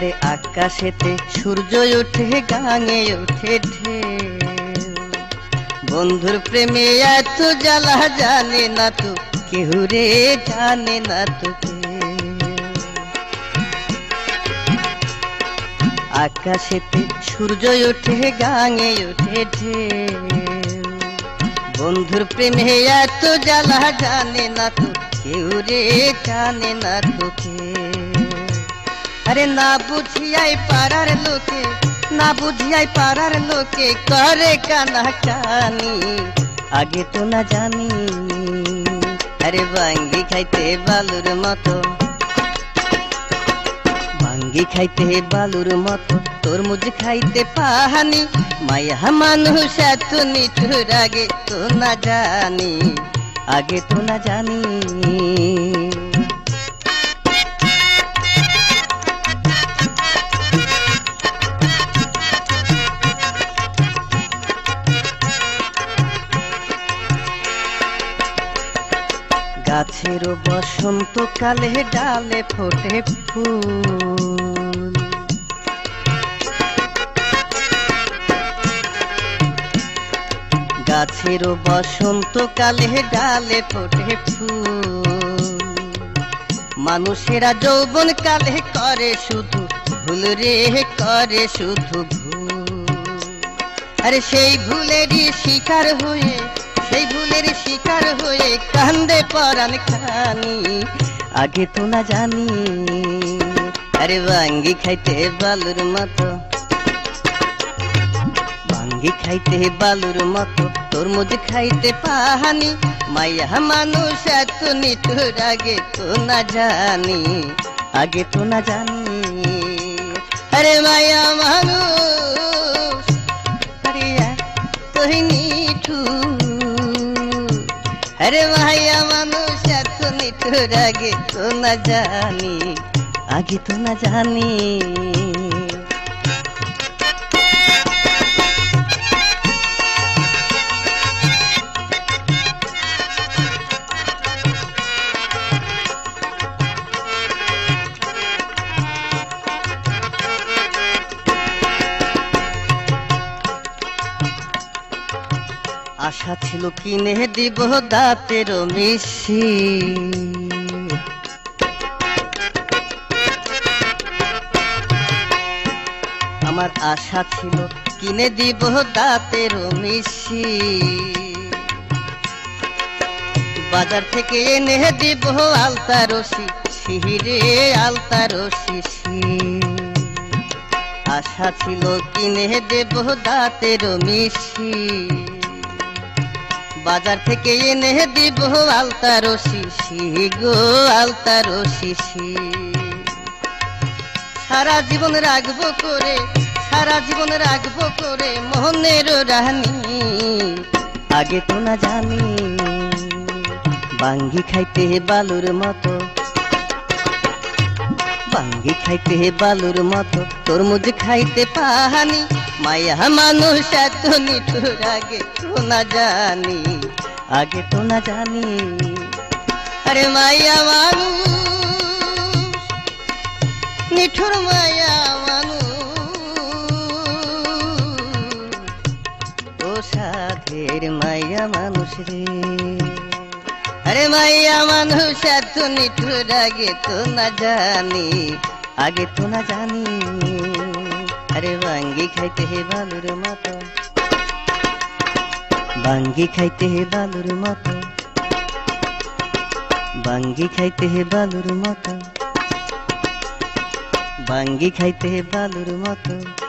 আরে আকাশেতে সূর্য ওঠে, গাঙে ওঠে ঢেউ। বন্ধুর প্রেমে এত জ্বালা জানে না তো কেউ রে জানে না তো। আকাশেতে সূর্য ওঠে, গাঙে ওঠে ঢেউ। বন্ধুর প্রেমে এত জ্বালা জানে না তো কেউ রে জানে না তো কেউ। আরে না বুঝিয়াই পাড়ার লোকে না বুঝিয়াই পাড়ার লোকে করে কানা কানি আগে তো না জানি আরে বাঙ্গি খাইতে বালুর মতো বাঙ্গি খাইতে বালুর মতো তরমুজ খাইতে পাহানি মায়া মানুষ এত নিঠুর আগে তো না জানি আগে তো না জানি গাছের বসন্তকালে ডালে ফোটে ফুল। গাছের বসন্তকালে ডালে ফোটে ফুল। মানুষেরা যৌবন কালে করে শুধু ভুল রে, করে শুধু ভুল। আরে সেই ভুলেরই শিকার হয়ে সেই ভুলের শিকার হয়ে কান্দে পরান খানি। আগে তো না জানি, আরে বাঙ্গি খাইতে বালুর মতো। বাঙ্গি খাইতে বালুর মতো, তরমুজ খাইতে পাহানি। মায়া মানুষ এত নিঠুর, আগে তো না জানি, আগে তো না জানি। আরে মায়া মানুষ আরে মায়া মানুষ এত নিঠুর আগে তো না জানি আগে তো না জানি আশা ছিল কিনে দিব দাঁতের মিশি। আমার আশা ছিল কিনে দিব দাঁতের মিশি। বাজার থেকে এনে দিব আলতা রশি শিহিরে আলতা রশি আশা ছিল কিনে দেব দাঁতের মিশি। বাজার থেকে এনে দিব আলতা রশিসি গো, আলতা রশিসি সারা জীবন রাখব করে, সারা জীবন রাখব করে মোহনের রানী। আগে তো না জানি, বাঙ্গি খাইতে বালুর মতো বাঙ্গি খাইতে বালুর মতো, তরমুজ খাইতে পাহানি। মায়া মানুষ এত নিঠুর, আগে তো না জানি, আগে তো না জানি। আরে মায়া মানুষ, নিঠুর মায়া মানুষ। ও সাধের মায়া মানুষ রে। আরে মাইয়া মানুষ এত নিঠুর, আগে তো না জানি, আগে তো না জানি। আরে বাঙ্গি খাইতে হে বালুর মতো। বাঙ্গি খাইতে হে বালুর মতো। বাঙ্গি খাইতে হে বালুর মতো। বাঙ্গি খাইতে হে বালুর মতো।